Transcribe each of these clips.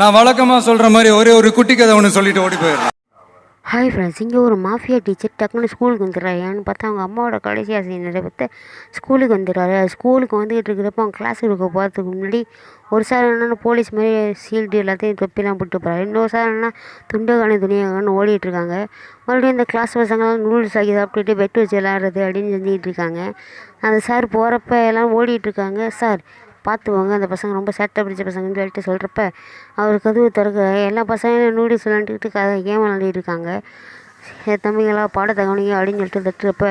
நான் வழக்கமா சொல்ற மாதிரி ஒரே ஒரு குட்டி கதை ஒன்று சொல்லிட்டு ஓடி போயிடுறேன். ஹாய் ஃப்ரெண்ட்ஸ் இங்கே ஒரு மாஃபியா டீச்சர் டக்குன்னு ஸ்கூலுக்கு வந்துடுறாரு. ஏன்னு பார்த்தா அவங்க அம்மாவோட கடைசி நிறைய பேர் ஸ்கூலுக்கு வந்துடுறாரு. ஸ்கூலுக்கு வந்துக்கிட்டு இருக்கிறப்ப அவங்க கிளாஸுக்கு இருக்க போகிறதுக்கு முன்னாடி ஒரு சார் என்னென்னா போலீஸ் மாதிரி சீல்டு எல்லாத்தையும் தொப்பிலாம் போட்டு போகிறாரு இன்னொரு சார் என்னன்னா துண்டகான துணியாகனு ஓடிட்டு இருக்காங்க. மறுபடியும் இந்த கிளாஸ் பசங்களாம் நூடுல்ஸ் ஆகி சாப்பிட்டுட்டு பெட் வச்சு விளாட்றது அப்படின்னு செஞ்சுக்கிட்டு இருக்காங்க. அந்த சார் போகிறப்ப எல்லாம் ஓடிட்டு இருக்காங்க. சார் பார்த்துவாங்க. அந்த பசங்க ரொம்ப சேட்டை பிடிச்ச பசங்கன்னு சொல்லிட்டு சொல்கிறப்ப அவர் கதவு திறக்க எல்லா பசங்களும் நூடுல்ஸ் விளாண்டுக்கிட்டு கதை கேம் விளாண்டுட்டு இருக்காங்க. தம்பிங்களா பாடத்தை கவனிங்க அப்படின்னு சொல்லிட்டு தட்டுறப்ப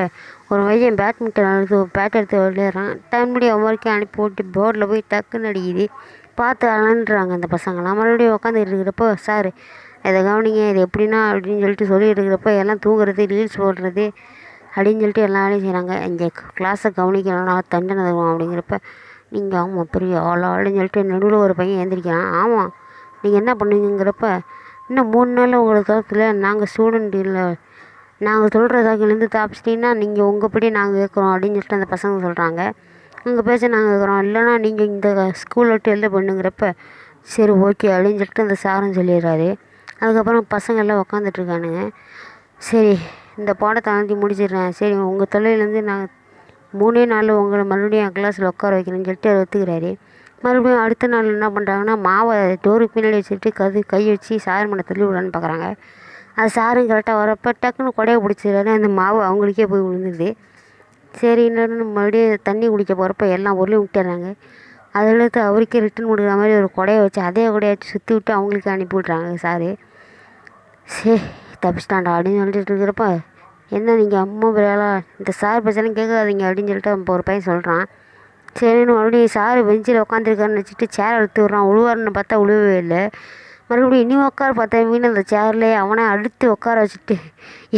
ஒரு பையன் பேட்மிண்டன் எடுத்து பேட் எடுத்து விளையாடுறான். டைம் முடி அவன் அனுப்பி போட்டு போர்டில் போய் டக்குன்னு அடிக்குது. பார்த்து அலண்டுறாங்க அந்த பசங்களாம் மறுபடியும் உட்காந்துட்டு இருக்கிறப்போ சார் இதை கவனிங்க இது எப்படின்னா? அப்படின்னு சொல்லிட்டு சொல்லிட்டு இருக்கிறப்ப எல்லாம் தூங்குறது ரீல்ஸ் போடுறது அப்படின்னு சொல்லிட்டு எல்லா வேலையும் செய்கிறாங்க இந்த கிளாஸை கவனிக்கலன்னா தண்டனை தருவோம் அப்படிங்கிறப்ப நீங்கள் ஆமாம் பெரிய. ஆள் அப்படின்னு சொல்லிட்டு நடுவில் ஒரு பையன் எழுந்திரிக்கிறான் ஆமாம் நீங்கள் என்ன பண்ணுவீங்கிறப்ப இன்னும் மூணு நாளில் உங்களுக்கு தரத்துல நாங்கள் ஸ்டூடெண்ட் இல்லை நாங்கள் சொல்கிற தாப்பிச்சிட்டிங்கன்னா நீங்கள் உங்கள் படி நாங்கள் கேட்குறோம் அப்படின்னு சொல்லிட்டு அந்த பசங்க சொல்கிறாங்க உங்கள் பேச நாங்கள் கேட்குறோம். இல்லைன்னா நீங்கள் இந்த ஸ்கூல் விட்டு எழுத பண்ணுங்கிறப்ப சரி ஓகே அப்படின்னு சொல்லிட்டு அந்த சாரும் சொல்லிடுறாரு. அதுக்கப்புறம் பசங்கள்லாம் உக்காந்துட்டு உக்காந்துட்ருக்கானுங்க சரி இந்த பாடத்தை அழுத்தி முடிச்சிடுறேன். சரி உங்கள் தொல்லையிலேருந்து நான் மூணே நாளில் உங்களை மறுபடியும் என் கிளாஸில் உட்கார வைக்கணும்னு சொல்லிட்டு அவர் ஒத்துக்கிறாரு. மறுபடியும் அடுத்த நாள் என்ன பண்ணுறாங்கன்னா மாவை டோருக்கு பின்னாடி வச்சுட்டு கது கை வச்சு சார் மனை தள்ளி விடலான்னு பார்க்குறாங்க. அது சாரும் கரெக்டாக வரப்போ டக்குன்னு கொடையை பிடிச்சிடுறாரு அந்த மாவு அவங்களுக்கே போய் விழுந்துருது. சரி என்னன்னு மறுபடியும் தண்ணி குடிக்க போகிறப்ப எல்லா பொருளையும் விட்டுறாங்க. அதில் எடுத்து அவருக்கே ரிட்டன் கொடுக்குற மாதிரி ஒரு கொடையை வச்சு அதே கொடையை வச்சு சுற்றி விட்டு அவங்களுக்கு அனுப்பி விட்றாங்க சாரு. சே தப்பிச்சிட்டான்டா அப்படின்னு சொல்லிட்டு இருக்கிறப்ப என்ன நீங்கள் அம்மா பிள்ளைகளா? இந்த சார் பிரச்சனை கேட்காதீங்க அப்படின்னு சொல்லிட்டு இப்போ ஒரு பையன் சொல்கிறான் சரின்னு மறுபடியும் சார் பெஞ்சில் உட்காந்துருக்காருன்னு வச்சுட்டு சேர் எடுத்து விட்றான். உழுவாருன்னு பார்த்தா உழுவே இல்லை. மறுபடியும் இனி உட்கார பார்த்தா மீன் அந்த சேர்லேயே அவனை அடுத்து உட்கார வச்சுட்டு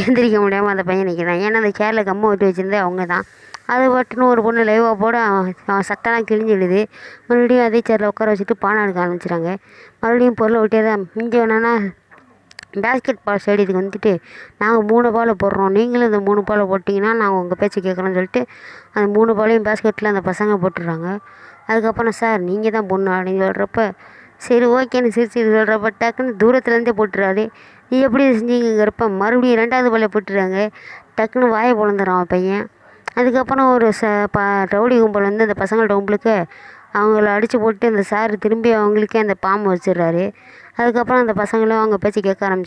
எழுந்திரிக்க முடியாமல் அந்த பையன் நிற்கிறான் ஏன்னா அந்த சேரில் கம்மை விட்டு வச்சுருந்தே அவங்க தான். அது பட்டுன்னு ஒரு பொண்ணு லைவாக போட அவன் சட்டெல்லாம் கிழிஞ்சிடுது மறுபடியும் அதே சேரில் உட்கார வச்சுட்டு பானை எடுக்க ஆரம்பிச்சிட்டாங்க மறுபடியும் பொருளை விட்டே தான் இங்கே வேணான்னா பேஸ்கெட் பால் ஸ்டேடியத்துக்கு வந்துட்டு நாங்கள் மூணு பால் போடுறோம். நீங்களும் இந்த மூணு பால் போட்டிங்கன்னா நாங்கள் உங்கள் பேச்சு கேட்குறோன்னு சொல்லிட்டு அந்த மூணு பாலையும் பேஸ்கெட்டில் அந்த பசங்க போட்டுடுறாங்க. அதுக்கப்புறம் சார் நீங்கள் தான் பொண்ணு அப்படின்னு சொல்கிறப்ப சரி ஓகேன்னு சிரிச்சு சொல்கிறப்ப டக்குன்னு தூரத்துலேருந்தே போட்டுறாரு. நீ எப்படி செஞ்சீங்கிறப்ப மறுபடியும் ரெண்டாவது பாலை போட்டுறாங்க. டக்குன்னு வாயை பொழந்துறான் பையன். அதுக்கப்புறம் ஒரு ச ப ரவுடி கும்பல் வந்து அந்த பசங்கள்ட்ட கும்பலுக்கு அவங்கள அடித்து போட்டு அந்த சார் திரும்பி அவங்களுக்கே அந்த பாம்பு வச்சிடுறாரு. அதுக்கப்புறம் அந்த பசங்களும் அவங்க பேச்சு கேட்க ஆரம்பிச்சு